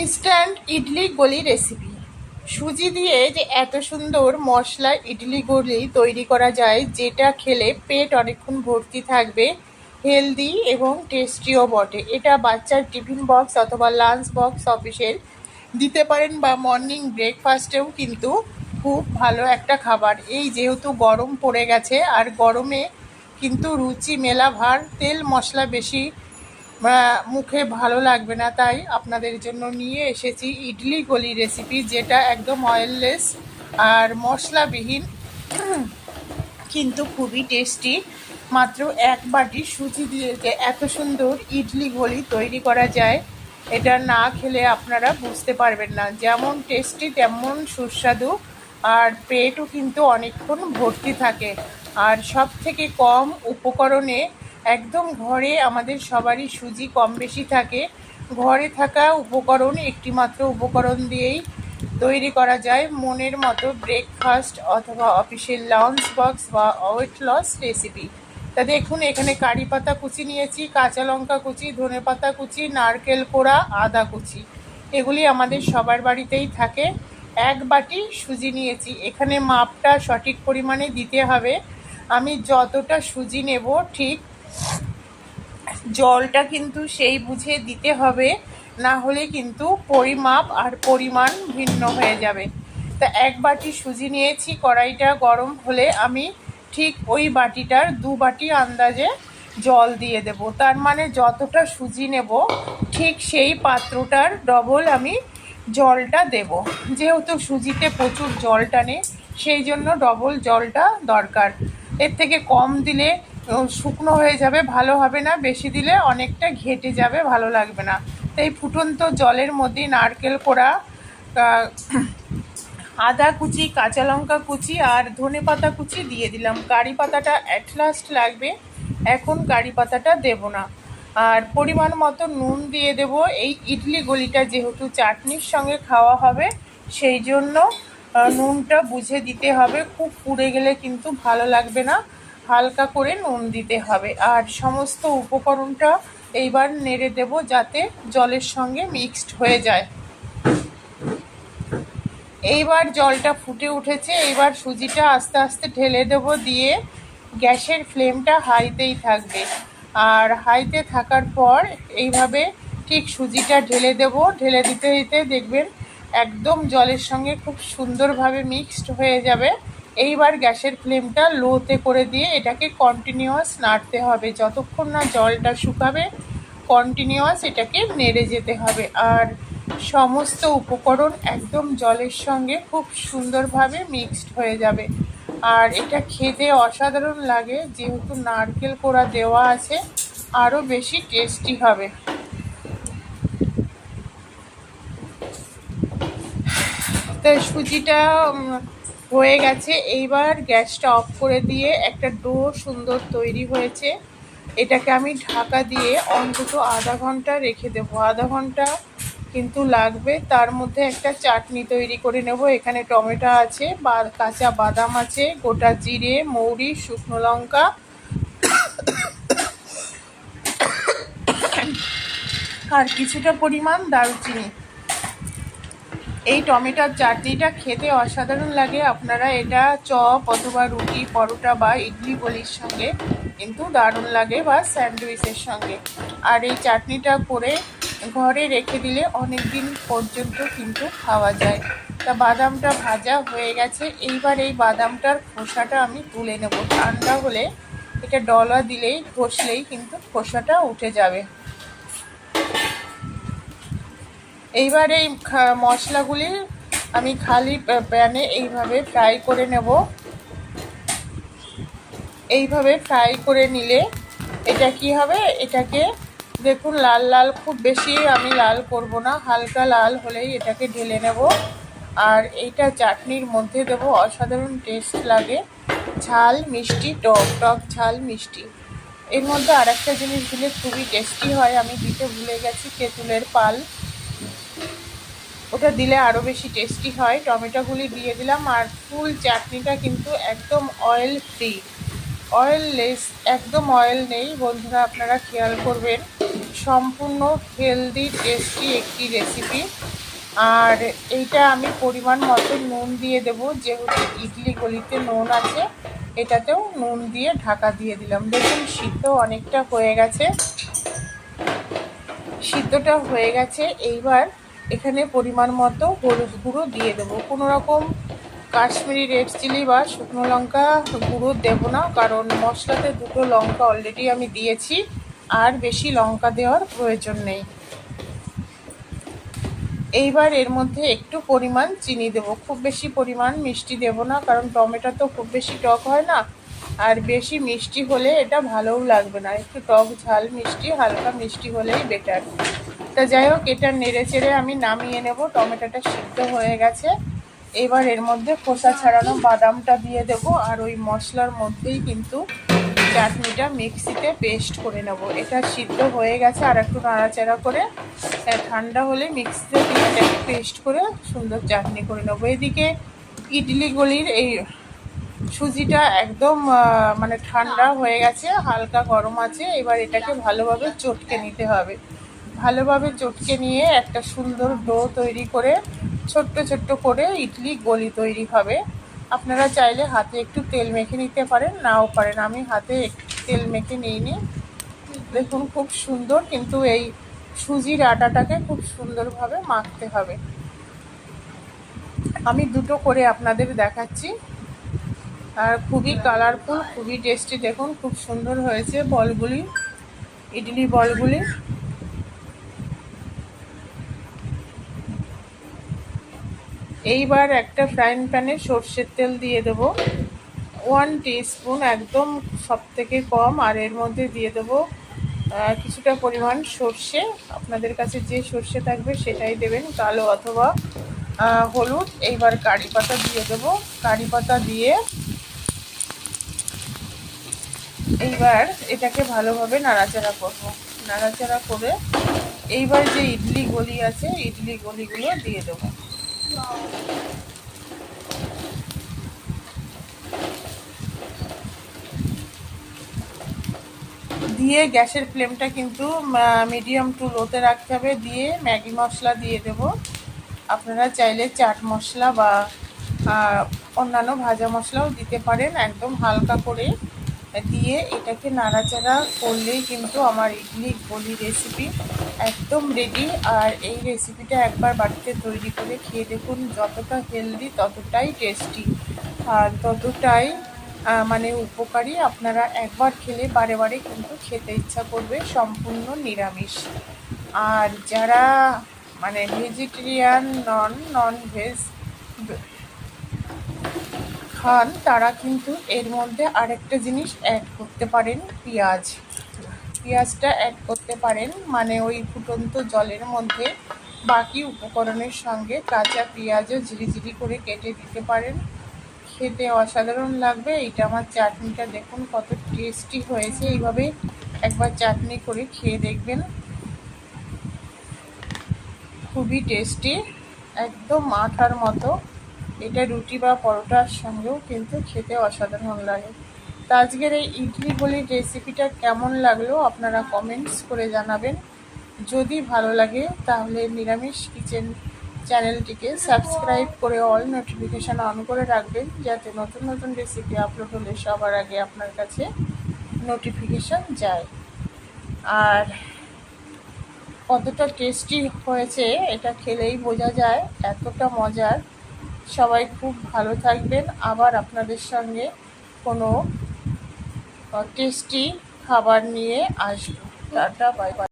Instant idli গলি recipe সুজি দিয়ে যে এত সুন্দর মশলা ইডলি গলি তৈরি করা যায়, যেটা খেলে পেট অনেকক্ষণ ভর্তি থাকবে হেলদি এবং টেস্টিও বটে। এটা বাচ্চার টিফিন বক্স অথবা লাঞ্চ বক্স অফিসের দিতে পারেন বা মর্নিং ব্রেকফাস্টেও কিন্তু খুব ভালো একটা খাবার। এই যেহেতু গরম পড়ে গেছে, আর গরমে কিন্তু রুচি মেলা ভার তেল মশলা বেশি মুখে ভালো লাগবে না, তাই আপনাদের জন্য নিয়ে এসেছি ইডলি গলি রেসিপি যেটা একদম অয়েললেস আর মশলাবিহীন, কিন্তু খুবই টেস্টি মাত্র এক বাটি সুজি দিয়ে যে এত সুন্দর ইডলি গলি তৈরি করা যায়, এটা না খেলে আপনারা বুঝতে পারবেন না। যেমন টেস্টি তেমন সুস্বাদু আর পেটও কিন্তু অনেকক্ষণ ভর্তি থাকে। আর সব থেকে কম উপকরণে একদম ঘরে আমাদের সবারই সুজি কম বেশি থাকে। ঘরে থাকা উপকরণ একটি মাত্র উপকরণ দিয়েই তৈরি করা যায়। মনের মতো ব্রেকফাস্ট অথবা অফিসের লাঞ্চ বক্স বা ওয়েট লস রেসিপি তা দেখুন, এখানে কারি পাতা কুচি নিয়েছি, কাঁচা লঙ্কা কুচি, ধনে পাতা কুচি, নারকেল কোড়া, আদা কুচি। এগুলি আমাদের সবার বাড়িতেই থাকে। এক বাটি সুজি নিয়েছি। এখানে মাপটা সঠিক পরিমাণে দিতে হবে। আমি যতটা সুজি নেব ঠিক জলটা কিন্তু সেই বুঝে দিতে হবে, না হলে কিন্তু পরিমাপ আর পরিমাণ ভিন্ন হয়ে যাবে। তা এক বাটি সুজি নিয়েছি, কড়াইটা গরম হলে আমি ঠিক ওই বাটিটার দু বাটি আন্দাজে জল দিয়ে দেব। তার মানে যতটা সুজি নেব, ঠিক সেই পাত্রটার ডবল আমি জলটা দেব। যেহেতু সুজিতে প্রচুর জল টানে, সেই জন্য ডবল জলটা দরকার। এর থেকে কম দিলে শুকনো হয়ে যাবে, ভালো হবে না। বেশি দিলে অনেকটা ঘেটে যাবে, ভালো লাগবে না। তাই ফুটন্ত জলের মধ্যে নারকেল কোড়া আদা কুচি, কাঁচা লঙ্কা কুচি আর ধনে পাতা কুচি দিয়ে দিলাম। কারি পাতাটা অ্যাট লাস্ট লাগবে, এখন কারি পাতাটা দেব না। আর পরিমাণ মতো নুন দিয়ে দেব। এই ইডলি গলিটা যেহেতু চাটনির সঙ্গে খাওয়া হবে, সেই জন্য নুনটা বুঝে দিতে হবে। খুব পুড়ে গেলে কিন্তু ভালো লাগবে না। হালকা করে নুন দিতে হবে। আর সমস্ত উপকরণটা এইবার নেড়ে দেব যাতে জলের সঙ্গে মিক্সড হয়ে যায়। এইবার জলটা ফুটে উঠেছে। এইবার সুজিটা আস্তে আস্তে ঢেলে দেব দিয়ে গ্যাসের ফ্লেমটা হাইতেই থাকবে। আর হাইতে থাকার পর এইভাবে ঠিক সুজিটা ঢেলে দেব। ঢেলে দিতে দিতে দেখবেন একদম জলের সঙ্গে খুব সুন্দরভাবে মিক্সড হয়ে যাবে। এইবার গ্যাসের ফ্লেমটা লোতে করে দিয়ে এটাকে কন্টিনিউয়াস নাড়তে হবে। যতক্ষণ না জলটা শুকাবে কন্টিনিউয়াস এটাকে নেড়ে যেতে হবে। আর সমস্ত উপকরণ একদম জলের সঙ্গে খুব সুন্দরভাবে মিক্সড হয়ে যাবে। আর এটা খেতে অসাধারণ লাগে, যেহেতু নারকেল কোড়া দেওয়া আছে, আরও বেশি টেস্টি হবে। তো সুজিটা হয়ে গেছে। এইবার গ্যাসটা অফ করে দিয়ে একটা ডো সুন্দর তৈরি হয়েছে। এটাকে আমি ঢাকা দিয়ে অন্তত আধা ঘণ্টা রেখে দেবো। আধা ঘণ্টা কিন্তু লাগবে। তার মধ্যে একটা চাটনি তৈরি করে নেব। এখানে টমেটো আছে, বা কাঁচা বাদাম আছে, গোটা জিরে, মৌরি, শুকনো লঙ্কা। আর কিছুটা পরিমাণ দারুচিনি। এই টমেটোর চাটনিটা খেতে অসাধারণ লাগে। আপনারা এটা চপ অথবা রুটি, পরোটা বা ইডলি বলির সঙ্গে কিন্তু দারুণ লাগে বা স্যান্ডউইচের সঙ্গে। আর এই চাটনিটা করে ঘরে রেখে দিলে অনেক দিন পর্যন্ত কিন্তু খাওয়া যায়। তা বাদামটা ভাজা হয়ে গেছে। এইবার এই বাদামটার খোসাটা আমি তুলে নেব। ঠান্ডা হলে এটা ডলা দিলেই, ঘষলেই কিন্তু খোসাটা উঠে যাবে। এইবার এই মশলাগুলি আমি খালি প্যানে এইভাবে ফ্রাই করে নেব। এইভাবে ফ্রাই করে নিলে এটা কি হবে? এটাকে দেখুন, লাল লাল, খুব বেশি আমি লাল করব না, হালকা লাল হলেই এটাকে ঢেলে নেব। আর এইটা চাটনির মধ্যে দেব, অসাধারণ টেস্ট লাগে। ঝাল, মিষ্টি, টক টক ঝাল, মিষ্টি। এর মধ্যে আর একটা জিনিস দিলে খুবই টেস্টি হয়, আমি দিতে ভুলে গেছি, তেঁতুলের পাল। ওটা দিলে আরও বেশি টেস্টি হয়। টমেটোগুলি দিয়ে দিলাম আর ফুল চাটনিটা কিন্তু একদম অয়েল ফ্রি অয়েললেস একদম অয়েল নেই। বন্ধুরা, আপনারা খেয়াল করবেন, সম্পূর্ণ হেলদি টেস্টি একটি রেসিপি আর এইটা আমি পরিমাণ মতো নুন দিয়ে দেবো। যেহেতু ইডলি গলিতে নুন আছে, এটাতেও নুন দিয়ে ঢাকা দিয়ে দিলাম। দেখুন, সিদ্ধ অনেকটা হয়ে গেছে। সিদ্ধটা হয়ে গেছে। এইবার এখানে পরিমাণ মতো হলুদ গুঁড়ো দিয়ে দেবো। কোনো রকম কাশ্মীরি রেড চিলি বা শুকনো লঙ্কা গুঁড়ো দেবো না, কারণ মশলাতে দুটো লঙ্কা অলরেডি আমি দিয়েছি, আর বেশি লঙ্কা দেওয়ার প্রয়োজন নেই। এইবার এর মধ্যে একটু পরিমাণ চিনি দেব। খুব বেশি পরিমাণ মিষ্টি দেব না, কারণ টমেটো তো খুব বেশি টক হয় না, আর বেশি মিষ্টি হলে এটা ভালোও লাগবে না। একটু টক ঝাল মিষ্টি, হালকা মিষ্টি হলেই বেটার তা যাই হোক, এটা নেড়ে চেড়ে আমি নামিয়ে নেব। টমেটোটা সিদ্ধ হয়ে গেছে। এবার এর মধ্যে খোসা ছাড়ানো বাদামটা দিয়ে দেব আর ওই মশলার মধ্যেই কিন্তু চাটনিটা মিক্সিতে পেস্ট করে নেব। এটা সিদ্ধ হয়ে গেছে আর একটু নাড়াচাড়া করে ঠান্ডা হলে মিক্সিতে দিয়ে পেস্ট করে সুন্দর চাটনি করে নেব। এদিকে ইডলি গলির এই সুজিটা একদম মানে ঠান্ডা হয়ে গেছে, হালকা গরম আছে। এবার এটাকে ভালোভাবে চটকে নিতে হবে। ভালোভাবে চটকে নিয়ে একটা সুন্দর ডো তৈরি করে, ছোট্ট ছোট্ট করে ইডলি গলি তৈরি হবে। আপনারা চাইলে হাতে একটু তেল মেখে নিতে পারেন, নাও পারেন। আমি হাতে তেল মেখে নিইনি। দেখুন, খুব সুন্দর কিন্তু এই সুজির আটাটাকে খুব সুন্দরভাবে মাখতে হবে। আমি দুটো করে আপনাদের দেখাচ্ছি। আর খুবই কালারফুল খুবই টেস্টি দেখুন, খুব সুন্দর হয়েছে বলগুলি, ইডলি বলগুলি। এইবার একটা ফ্রাইং প্যানে সর্ষের তেল দিয়ে দেবো। ওয়ান স্পুন একদম সব থেকে কম, আর এর মধ্যে দিয়ে দেবো কিছুটা পরিমাণ সর্ষে। আপনাদের কাছে যে সর্ষে থাকবে সেটাই দেবেন, কালো অথবা হলুদ। এইবার কারি পাতা দিয়ে দেবো। কারি পাতা দিয়ে এইবার এটাকে ভালোভাবে নাড়াচাড়া করব। নাড়াচাড়া করে এইবার যে ইডলি গলি আছে, ইডলি গলিগুলো দিয়ে দেবো। দিয়ে গ্যাসের ফ্লেমটা কিন্তু মিডিয়াম টু লোতে রাখতে হবে। দিয়ে ম্যাগি মশলা দিয়ে দেব। আপনারা চাইলে চাট মশলা বা অন্যান্য ভাজা মশলাও দিতে পারেন একদম হালকা করে। দিয়ে এটাকে নাড়াচাড়া করলেই কিন্তু আমার ইডলি গলি রেসিপি একদম রেডি আর এই রেসিপিটা একবার বাড়িতে তৈরি করে খেয়ে দেখুন, যতটা হেলদি ততটাই টেস্টি আর ততটাই মানে উপকারী আপনারা একবার খেলে বারে বারে কিন্তু খেতে ইচ্ছা করবে, সম্পূর্ণ নিরামিষ। আর যারা মানে ভেজিটেরিয়ান নন নন ভেজ খান, তারা কিন্তু এর মধ্যে আরেকটা জিনিস অ্যাড করতে পারেন, পেঁয়াজ। পেঁয়াজটা অ্যাড করতে পারেন মানে ওই ফুটন্ত জলের মধ্যে বাকি উপকরণের সঙ্গে কাঁচা পেঁয়াজও ঝিরিঝিরি করে কেটে দিতে পারেন। খেতে অসাধারণ লাগবে, এইটা আমার চাটনিটা দেখুন কত টেস্টি হয়েছে। এইভাবে একবার চাটনি করে খেয়ে দেখবেন। খুবই টেস্টি একদম মাঠার মতো। এটা রুটি বা পরোটার সঙ্গেও কিন্তু খেতে অসাধারণ লাগে। তো আজকের এই ইডলি বলির রেসিপিটা কেমন লাগল আপনারা কমেন্টস করে জানাবেন। যদি ভালো লাগে তাহলে নিরামিষ কিচেন চ্যানেলটিকে সাবস্ক্রাইব করে অল নোটিফিকেশান অন করে রাখবেন, যাতে নতুন নতুন রেসিপি আপলোড হলে সবার আগে আপনার কাছে নোটিফিকেশান যায়। আর কতটা টেস্টি হয়েছে এটা খেলেই বোঝা যায়, এতটা মজার। সবাই খুব ভালো থাকবেন। আবার আপনাদের সঙ্গে কোনো টেস্টি খাবার নিয়ে আসব। Tata bye bye